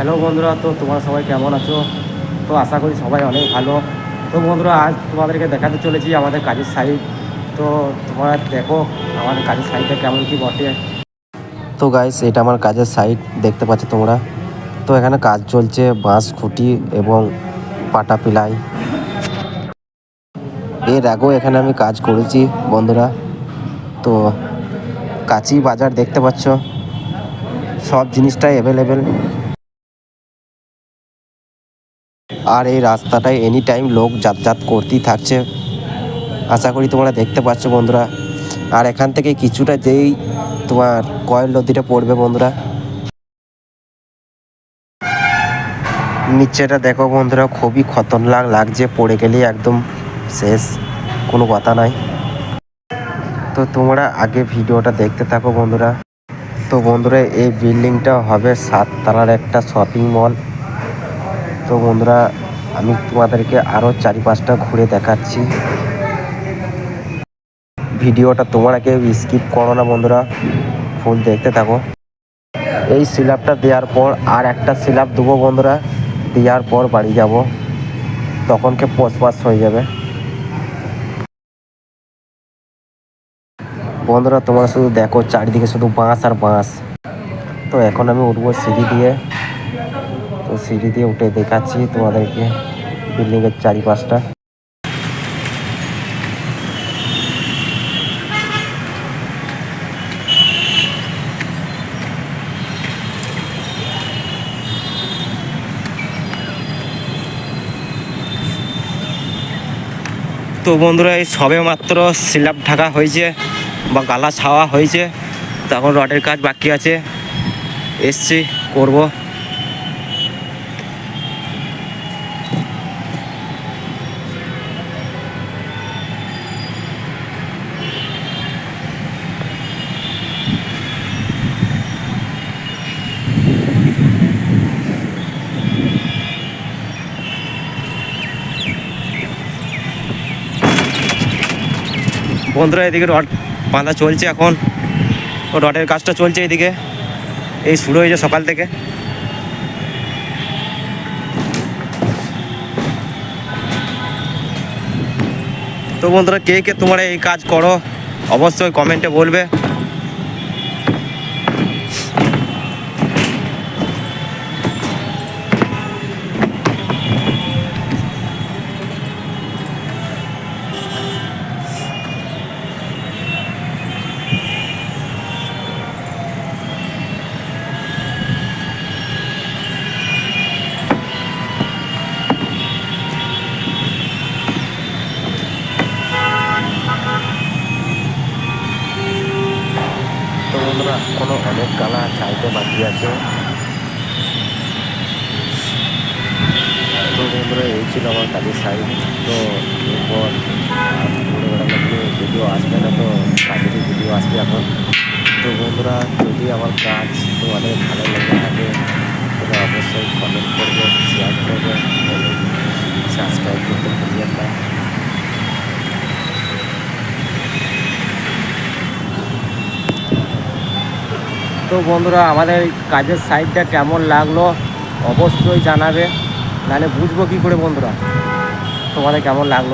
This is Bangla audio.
হ্যালো বন্ধুরা, তো তোমরা সবাই কেমন আছো? তো আশা করি সবাই অনেক ভালো। তো বন্ধুরা, আজ তোমাদেরকে দেখাতে চলেছি আমাদের কাজের সাইড তো তোমরা দেখো আমাদের কাজের সাইডটা কেমন কি বটে। তো গাইস এটা আমার কাজের সাইড দেখতে পাচ্ছ তোমরা। তো এখানে কাজ চলছে, বাঁশ, খুঁটি এবং পাটা পিলাই। এর আগেও এখানে আমি কাজ করেছি বন্ধুরা। তো কাঁচি বাজার দেখতে পাচ্ছ। সব জিনিসটাই অ্যাভেলেবেল আর এই রাস্তাটায় এনি টাইম লোক যাতায়াত করতেই থাকছে। আশা করি তোমরা দেখতে পাচ্ছ বন্ধুরা। আর এখান থেকে কিছুটা যেই তোমার কয়েল নদীটা পড়বে বন্ধুরা। নিচেটা দেখো বন্ধুরা, খুবই খতরনাক লাগছে, পড়ে গেলেই একদম শেষ, কোনো কথা নাই। তো তোমরা আগে ভিডিওটা দেখতে থাকো বন্ধুরা। তো বন্ধুরা, এই বিল্ডিংটা হবে সাততলার একটা শপিং মল তো বন্ধুরা, আমি তোমাদেরকে আরও চারি পাঁচটা ঘুরে দেখাচ্ছি। ভিডিওটা তোমরা কেউ স্কিপ করো না বন্ধুরা ফুল দেখতে থাকো। এই সিলাপটা দেওয়ার পর আর একটা সিলাপ দেবো বন্ধুরা, দেওয়ার পর বাড়ি যাব। তখনকে পোষপাস হয়ে যাবে। বন্ধুরা, তোমরা শুধু দেখো, চারিদিকে শুধু বাঁশ আর বাঁশ। তো এখন আমি উঠবো সিঁড়ি দিয়ে। তো সিঁড়ি দিয়ে উঠে দেখাচ্ছি তোমাদেরকে বিল্ডিংয়ের চারিপাশটা। তো বন্ধুরা, এই সবে মাত্র স্ল্যাব ঢাকা হয়েছে বা গালা ছাওয়া হয়েছে। তখন রডের কাজ বাকি আছে। এসছি, করব। বন্ধুরা এদিকে রড বাঁধা চলছে এখন। রডের কাজটা চলছে এদিকে। এই শুরু হয়েছে সকাল থেকে। তো বন্ধুরা কে কে তোমরা এই কাজ করো, অবশ্যই কমেন্টে বলবে। তো বন্ধুরা, এখনও অনেক গালা চাইতে বাকি আছে। তো বন্ধুরা, এই ছিল আমার কাজের সাইড তো এরপর ঘুরে বেড়ানো ভিডিও আসবে না, তো কাজেরই ভিডিও আসবে এখন। তো বন্ধুরা, যদি আমার কাজ তোমাদের ভালো লেগে থাকে, তাহলে অবশ্যই কমেন্ট করবে শেয়ার করবে সাবস্ক্রাইব করতে ভুলিয়েন না তো বন্ধুরা, আমাদের কাজের সাইডটা কেমন লাগল অবশ্যই জানাবে। নাহলে বুঝব কী করে বন্ধুরা? তোমাদের কেমন লাগল?